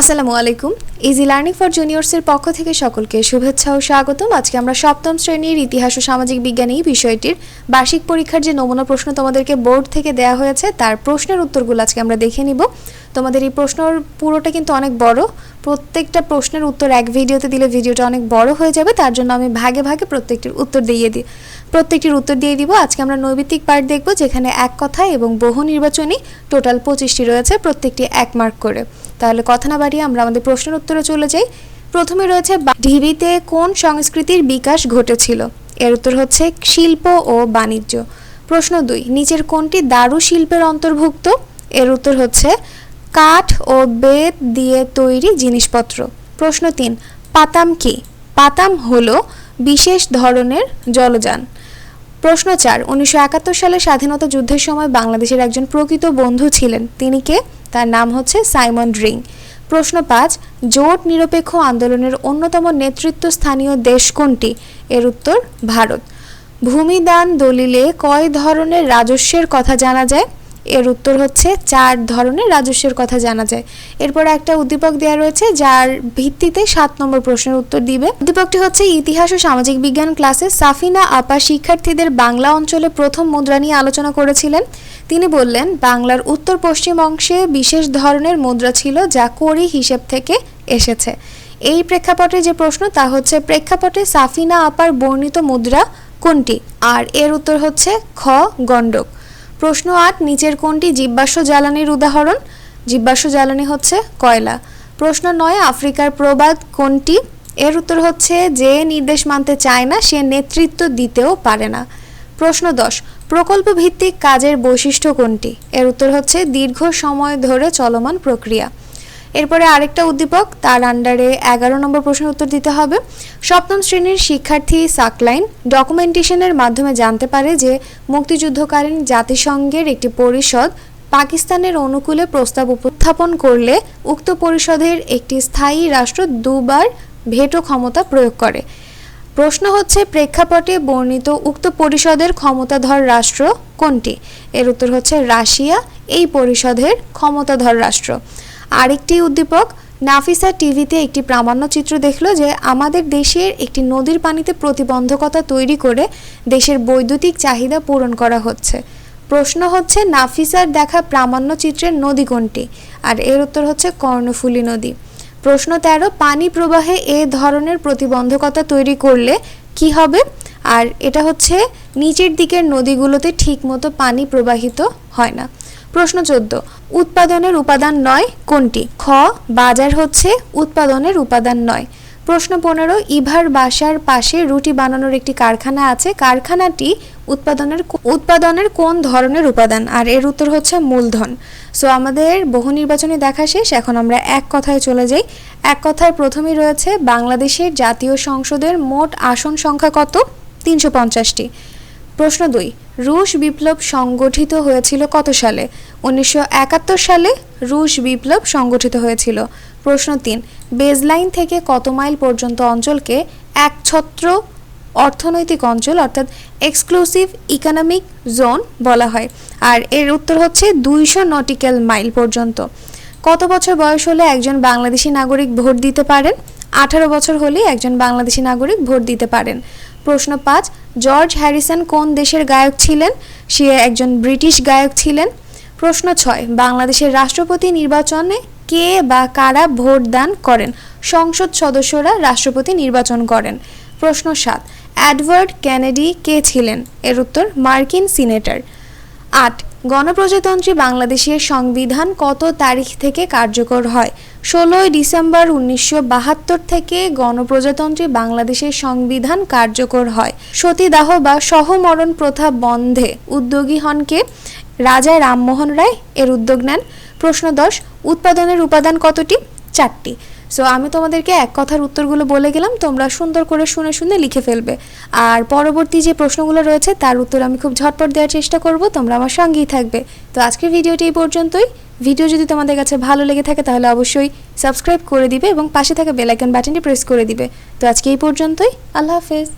আসসালামু আলাইকুম। Easy learning for জুনিয়র্সের পক্ষ থেকে সকলকে শুভেচ্ছা ও স্বাগতম। আজকে আমরা সপ্তম শ্রেণির ইতিহাস ও সামাজিক বিজ্ঞান এই বিষয়টির বার্ষিক পরীক্ষার যে নমুনা প্রশ্ন তোমাদেরকে বোর্ড থেকে দেওয়া হয়েছে, তার প্রশ্নের উত্তরগুলো আজকে আমরা দেখে নিব। তোমাদের এই প্রশ্নর পুরোটা কিন্তু অনেক বড়। প্রত্যেকটা প্রশ্নের উত্তর এক ভিডিওতে দিলে ভিডিওটা অনেক বড় হয়ে যাবে, তার জন্য আমি ভাগে ভাগে প্রত্যেকটির উত্তর দিয়ে দিই প্রত্যেকটির উত্তর দিয়ে দিব। আজকে আমরা নৈবিত্তিক পার্ট দেখব, যেখানে এক কথা এবং বহু নির্বাচনী টোটাল পঁচিশটি রয়েছে, প্রত্যেকটি এক মার্ক করে। তাহলে কথা না বাড়িয়ে আমরা আমাদের প্রশ্নের উত্তরে চলে যাই। প্রথমে রয়েছে ঢিবিতে কোন সংস্কৃতির বিকাশ ঘটেছিল? এর উত্তর হচ্ছে, শিল্প ও বাণিজ্য। প্রশ্ন দুই, নিচের কোনটি দারু শিল্পের অন্তর্ভুক্ত? এর উত্তর হচ্ছে, কাঠ ও বেত দিয়ে তৈরি জিনিসপত্র। প্রশ্ন তিন, পাতাম কি? পাতাম হলো বিশেষ ধরনের জলযান। প্রশ্ন চার, উনিশশো সালে স্বাধীনতা যুদ্ধের সময় বাংলাদেশের একজন প্রকৃত বন্ধু ছিলেন। তিনি কে? তার নাম হচ্ছে সাইমন রিং। প্রশ্ন পাঁচ, জোট নিরপেক্ষ আন্দোলনের অন্যতম নেতৃত্ব স্থানীয় দেশ কোনটি? এর উত্তর, ভারত। ভূমিদান দলিলে কয় ধরনের রাজস্বের কথা জানা যায়? এর উত্তর হচ্ছে চার ধরনের রাজস্বের কথা জানা যায়। এরপর একটা উদ্দীপক দেওয়া রয়েছে, যার ভিত্তিতে সাত নম্বর প্রশ্নের উত্তর দিবে। উদ্দীপকটি হচ্ছে, ইতিহাস ও সামাজিক বিজ্ঞান ক্লাসে সাফিনা আপা শিক্ষার্থীদের বাংলা অঞ্চলে প্রথম মুদ্রা নিয়ে আলোচনা করেছিলেন। তিনি বললেন, বাংলার উত্তর পশ্চিম অংশে বিশেষ ধরনের মুদ্রা ছিল যা কড়ি হিসেব থেকে এসেছে। এই প্রেক্ষাপটে যে প্রশ্ন, তা হচ্ছে, প্রেক্ষাপটে সাফিনা আপার বর্ণিত মুদ্রা কোনটি? আর এর উত্তর হচ্ছে, খ, গণ্ডক। প্রশ্ন আট, নিচের কোনটি জীবাশ্ম জ্বালানির উদাহরণ? জীবাশ্ম জ্বালানি হচ্ছে কয়লা। প্রশ্ন নয়, আফ্রিকার প্রবাদ কোনটি? এর উত্তর হচ্ছে যে নির্দেশ মানতে চায় না, সে নেতৃত্ব দিতেও পারে না। প্রশ্ন দশ প্রকল্প ভিত্তিক কাজের বৈশিষ্ট্য কোনটি? এর উত্তর হচ্ছে দীর্ঘ সময় ধরে চলমান প্রক্রিয়া। এরপরে আরেকটা উদ্দীপক, তার আন্ডারে এগারো নম্বর প্রশ্নের উত্তর দিতে হবে। সপ্তম শ্রেণির শিক্ষার্থী সাকলাইন ডকুমেন্টেশনের মাধ্যমে জানতে পারে যে মুক্তিযুদ্ধকালীন জাতিসংঘের একটি পরিষদ পাকিস্তানের অনুকূলে প্রস্তাব উপস্থাপন করলে উক্ত পরিষদের একটি স্থায়ী রাষ্ট্র দুবার ভেটো ক্ষমতা প্রয়োগ করে। প্রশ্ন হচ্ছে, প্রেক্ষাপটে বর্ণিত উক্ত পরিষদের ক্ষমতাধর রাষ্ট্র কোনটি? এর উত্তর হচ্ছে, রাশিয়া, এই পরিষদের ক্ষমতাধর রাষ্ট্র। আরেকটি উদ্দীপক, নাফিসা টিভিতে একটি প্রামাণ্য চিত্র দেখল যে আমাদের দেশের একটি নদীর পানিতে প্রতিবন্ধকতা তৈরি করে দেশের বৈদ্যুতিক চাহিদা পূরণ করা হচ্ছে। প্রশ্ন হচ্ছে, নাফিসার দেখা প্রামাণ্য চিত্রের নদী কোনটি? আর এর উত্তর হচ্ছে, কর্ণফুলী নদী। প্রশ্ন তেরো, পানি প্রবাহে এ ধরনের প্রতিবন্ধকতা তৈরি করলে কি হবে? আর এটা হচ্ছে, নিচের দিকের নদীগুলোতে ঠিকমতো পানি প্রবাহিত হয় না। প্রশ্ন চোদ্দ, উৎপাদনের উপাদান নয় কোনটি? খ, বাজার হচ্ছে উৎপাদনের উপাদান নয়। প্রশ্ন পনেরো, ইভার বাসার পাশে রুটি বানানোর একটি কারখানা আছে, কারখানাটি উৎপাদনের উৎপাদনের কোন ধরনের উপাদান? আর এর উত্তর হচ্ছে মূলধন। সো, আমাদের বহু নির্বাচনী দেখা শেষ, এখন আমরা এক কথায় চলে যাই। এক কথায় প্রথমেই রয়েছে, বাংলাদেশের জাতীয় সংসদের মোট আসন সংখ্যা কত? তিনশো পঞ্চাশটি। প্রশ্ন দুই, রুশ বিপ্লব সংগঠিত হয়েছিল কত সালে? উনিশশো একাত্তর সালে রুশ বিপ্লব সংগঠিত হয়েছিল। প্রশ্ন তিন, বেজলাইন থেকে কত মাইল পর্যন্ত অঞ্চলকে একছত্র অর্থনৈতিক অঞ্চল অর্থাৎ এক্সক্লুসিভ ইকোনমিক জোন বলা হয়? আর এর উত্তর হচ্ছে দুইশো নটিক্যাল মাইল পর্যন্ত। কত বছর বয়স হলে একজন বাংলাদেশি নাগরিক ভোট দিতে পারেন? আঠারো বছর হলে একজন বাংলাদেশি নাগরিক ভোট দিতে পারেন। প্রশ্ন পাঁচ, জর্জ হ্যারিসন কোন দেশের গায়ক ছিলেন? সে একজন ব্রিটিশ গায়ক ছিলেন। প্রশ্ন ছয়, বাংলাদেশের রাষ্ট্রপতি নির্বাচনে কে বা কারা ভোট দান করেন? সংসদ সদস্যরা রাষ্ট্রপতি নির্বাচন করেন। প্রশ্ন সাত অ্যাডওয়ার্ড কেনেডি কে ছিলেন? এর উত্তর মার্কিন সিনেটর। আট গণপ্রজাতন্ত্রী বাংলাদেশের সংবিধান কত তারিখ থেকে কার্যকর হয়? ষোলোই ডিসেম্বর উনিশশো বাহাত্তর থেকে গণপ্রজাতন্ত্রী বাংলাদেশের সংবিধান কার্যকর হয়। সতীদাহ বা সহমরণ প্রথা বন্ধে উদ্যোগী হন কে? রাজা রামমোহন রায় এর উদ্যোগ নেন। প্রশ্ন দশ, উৎপাদনের উপাদান কতটি? চারটি। সো আমি তোমাদেরকে এক কথার উত্তরগুলো বলে গেলাম, তোমরা সুন্দর করে শুনে শুনে লিখে ফেলবে। আর পরবর্তী যে প্রশ্নগুলো রয়েছে, তার উত্তর আমি খুব ঝটপট দেওয়ার চেষ্টা করব, তোমরা আমার সঙ্গেই থাকবে। তো আজকের ভিডিওটি এই পর্যন্তই। ভিডিও যদি তোমাদের কাছে ভালো লেগে থাকে, তাহলে অবশ্যই সাবস্ক্রাইব করে দিবে এবং পাশে থাকা বেলাইকন বাটনটি প্রেস করে দিবে। তো আজকে এই পর্যন্তই। আল্লাহ হাফেজ।